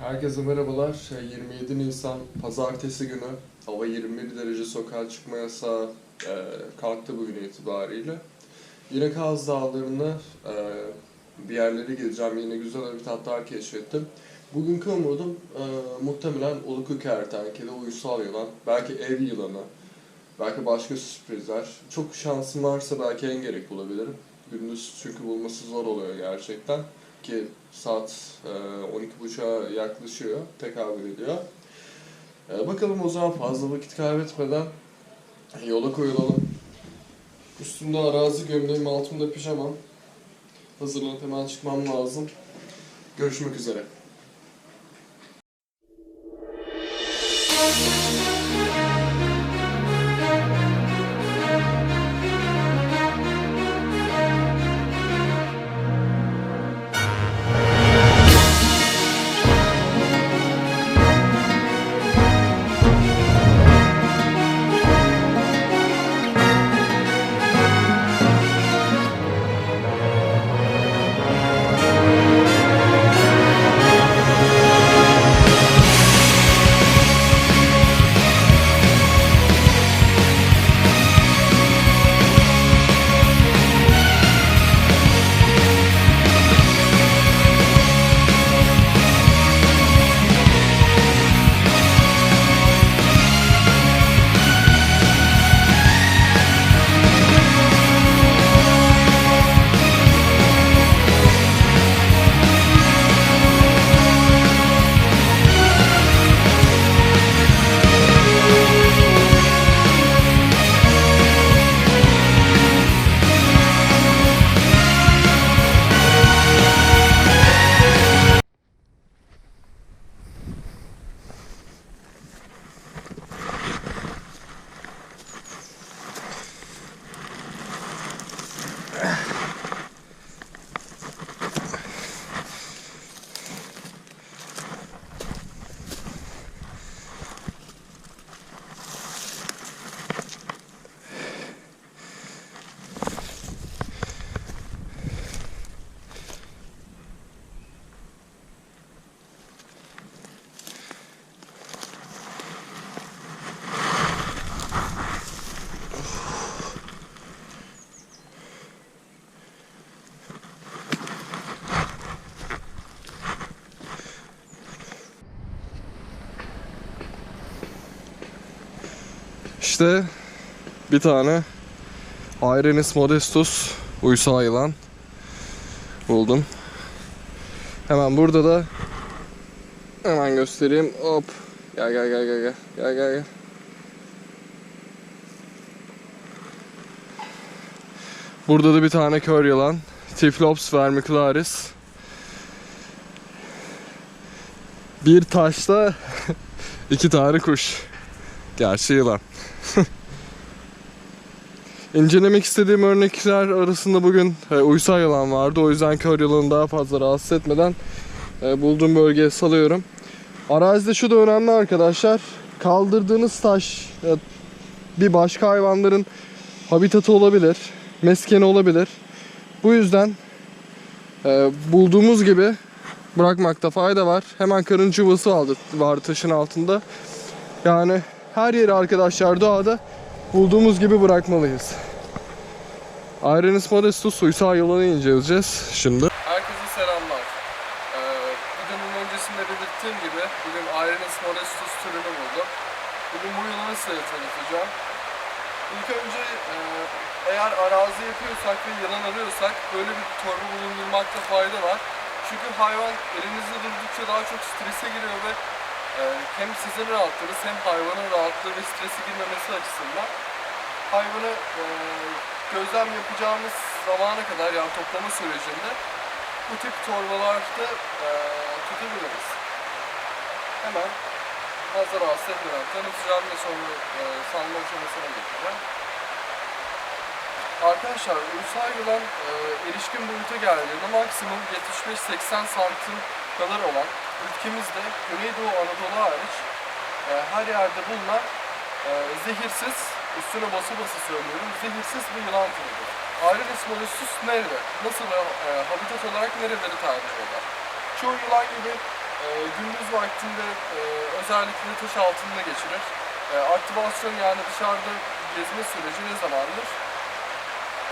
Herkese merhabalar. 27 Nisan Pazartesi günü hava 21 derece sokağa çıkma yasağı e, kalktı bugün itibariyle. Yine Kaz Dağları'na e, bir yerlere gideceğim. Yine güzel habitatlar keşfettim. Bugünkü umudum e, muhtemelen Uluku kertenkele, uysal yılan, belki ev yılanı, belki başka sürprizler. Çok şansım varsa belki engerek bulabilirim. Gündüz çünkü bulması zor oluyor gerçekten ki saat e, 12.30'a yaklaşıyor, tekabül ediyor. E, bakalım o zaman fazla vakit kaybetmeden yola koyulalım. Üstümde arazi gömleğim, altımda pijamam. Hazırlanıp hemen çıkmam lazım. Görüşmek üzere. İşte bir tane Irenis modestus uysal yılan buldum. Hemen burada da hemen göstereyim. Hop. Gel gel gel gel gel. Gel gel. Burada da bir tane kör yılan. Typhlops vermicularis. Bir taşta iki tane kuş. Gerçi yılan. İncelemek istediğim örnekler arasında bugün e, uysal yılan vardı. O yüzden kör yılanı daha fazla rahatsız etmeden e, bulduğum bölgeye salıyorum. Arazide şu da önemli arkadaşlar. Kaldırdığınız taş e, bir başka hayvanların habitatı olabilir. Meskeni olabilir. Bu yüzden e, bulduğumuz gibi bırakmakta fayda var. Hemen karınca yuvası vardı, vardı taşın altında. Yani her yeri arkadaşlar doğada bulduğumuz gibi bırakmalıyız. Irenis modestus uysal yılanı inceleyeceğiz şimdi. Herkese selamlar. Ee, videonun öncesinde belirttiğim gibi bugün Irenis modestus türünü buldum. Bugün bu yılanı size tanıtacağım. İlk önce e, eğer arazi yapıyorsak ve yılan arıyorsak böyle bir torba bulundurmakta fayda var. Çünkü hayvan elinizde durdukça daha çok strese giriyor ve hem sizin rahatlığınız hem hayvanın rahatlığı ve stresi girmemesi açısından hayvanı e, gözlem yapacağımız zamana kadar yani toplama sürecinde bu tip torbalarda e, tutabiliriz. Hemen fazla rahatsız etmeden tanıtacağım ve sonra e, salma aşamasına geçeceğim. Arkadaşlar uysal yılan e, erişkin boyuta geldiğinde maksimum 75-80 santim kadar olan ülkemizde Güneydoğu Anadolu hariç e, her yerde bulunan e, zehirsiz, üstüne bası bası söylüyorum, zehirsiz bir yılan türüdür. Aedes molluscus nerede? Nasıl e, habitat olarak nereleri tercih eder? Çoğu yılan gibi e, gündüz vaktinde e, özellikle taş altında geçirir. E, aktivasyon yani dışarıda gezme süreci ne zamandır?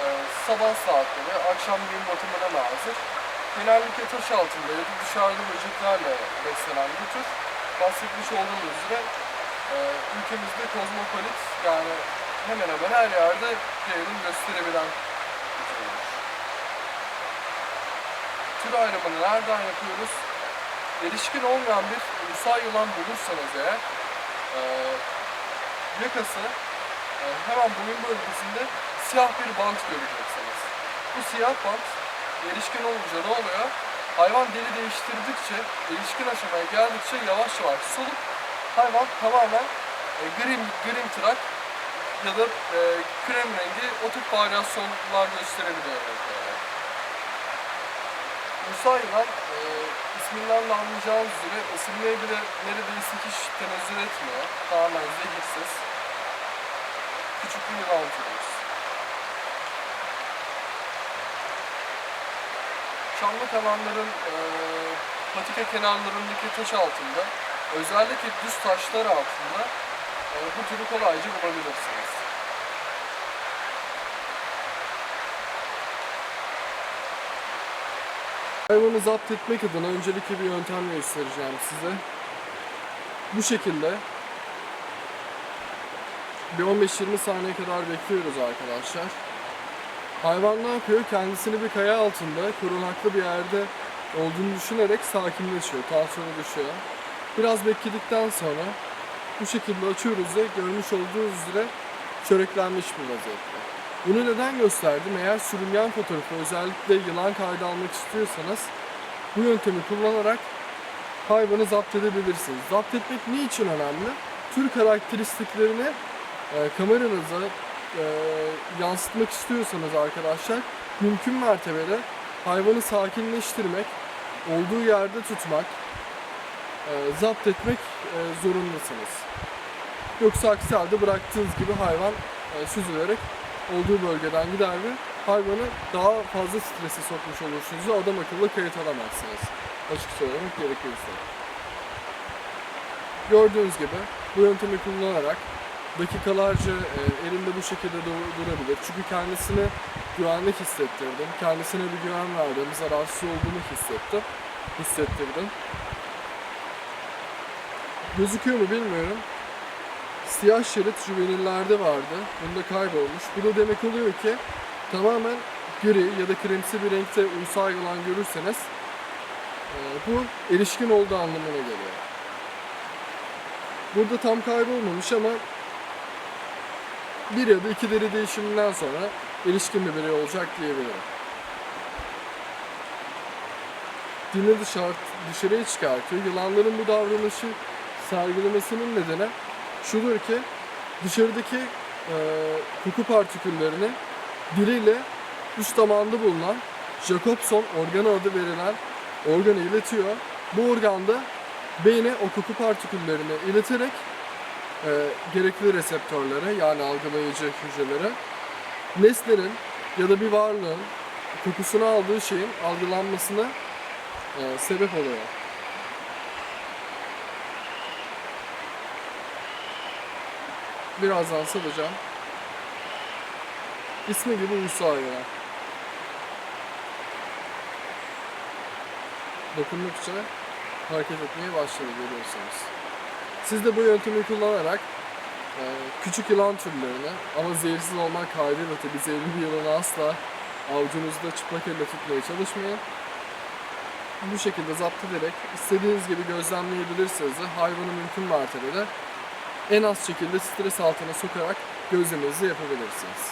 E, sabah saatleri, akşam gün batımına nazır. Genellikle taş altında ya da dışarıda böceklerle beslenen bu tür bahsetmiş olduğumuz üzere e, ülkemizde kozmopolit yani hemen hemen her yerde yayılım gösterebilen bir türdür. Tür ayrımını nereden yapıyoruz? Erişkin olmayan bir ulusal yılan bulursanız eğer e, yakası e, hemen boyun bölgesinde siyah bir bant göreceksiniz. Bu siyah bant erişkin olunca ne oluyor? Hayvan deli değiştirdikçe, erişkin aşamaya geldikçe yavaş yavaş solup hayvan tamamen e, grim, grim tırak ya da e, krem rengi o tip varyasyonlar gösterebiliyor. Yani. Musa yılan e, isminden de anlayacağınız üzere ısınmaya bile neredeyse hiç tenezzül etmiyor. Tamamen zehirsiz. Küçük bir yılan türümüz. Çamlık alanların e, patika kenarlarındaki taş altında, özellikle düz taşlar altında e, bu türü kolayca bulabilirsiniz. Hayvanı zapt etmek adına öncelikle bir yöntem göstereceğim size. Bu şekilde bir 15-20 saniye kadar bekliyoruz arkadaşlar. Hayvan ne yapıyor? Kendisini bir kaya altında korunaklı bir yerde olduğunu düşünerek sakinleşiyor. Tansiyonu düşüyor. Biraz bekledikten sonra bu şekilde açıyoruz ve görmüş olduğunuz üzere çöreklenmiş bir vaziyette. Bunu neden gösterdim? Eğer sürüngen fotoğrafı özellikle yılan kaydı almak istiyorsanız bu yöntemi kullanarak hayvanı zapt edebilirsiniz. Zapt etmek niçin önemli? Tür karakteristiklerini e, kameranıza e, yansıtmak istiyorsanız arkadaşlar mümkün mertebede hayvanı sakinleştirmek, olduğu yerde tutmak, e, zapt etmek e, zorundasınız. Yoksa aksi halde bıraktığınız gibi hayvan e, süzülerek olduğu bölgeden gider ve hayvanı daha fazla strese sokmuş olursunuz ve adam akıllı kayıt alamazsınız. Açık söylemek gerekirse. Gördüğünüz gibi bu yöntemi kullanarak dakikalarca e, elinde bu şekilde dur- durabilir. Çünkü kendisine güvenlik hissettirdim. Kendisine bir güven verdim. Zararsız olduğunu hissettim. Hissettirdim. Gözüküyor mu bilmiyorum. Siyah şerit juvenillerde vardı. Bunda kaybolmuş. Bu da demek oluyor ki tamamen gri ya da kremsi bir renkte uysal yılan görürseniz e, bu erişkin olduğu anlamına geliyor. Burada tam kaybolmamış ama bir ya da iki deri değişiminden sonra erişkin bir birey olacak diyebilirim. Dini dışarı, dışarıya çıkartıyor. Yılanların bu davranışı sergilemesinin nedeni şudur ki dışarıdaki e, koku partiküllerini diliyle üst damağında bulunan Jacobson organı adı verilen organı iletiyor. Bu organda beyne o koku partiküllerini ileterek e, gerekli reseptörlere yani algılayıcı hücrelere nesnenin ya da bir varlığın kokusunu aldığı şeyin algılanmasına e, sebep oluyor. Birazdan salacağım. İsmi gibi uysal hayvan. Dokundukça hareket etmeye başladı görüyorsunuz. Siz de bu yöntemi kullanarak e, küçük yılan türlerini ama zehirsiz olmak kaydıyla tabii zehirli bir yılanı asla avucunuzda çıplak elle tutmaya çalışmayın. Bu şekilde zapt ederek istediğiniz gibi gözlemleyebilirsiniz hayvanı mümkün mertebede en az şekilde stres altına sokarak gözlemenizi yapabilirsiniz.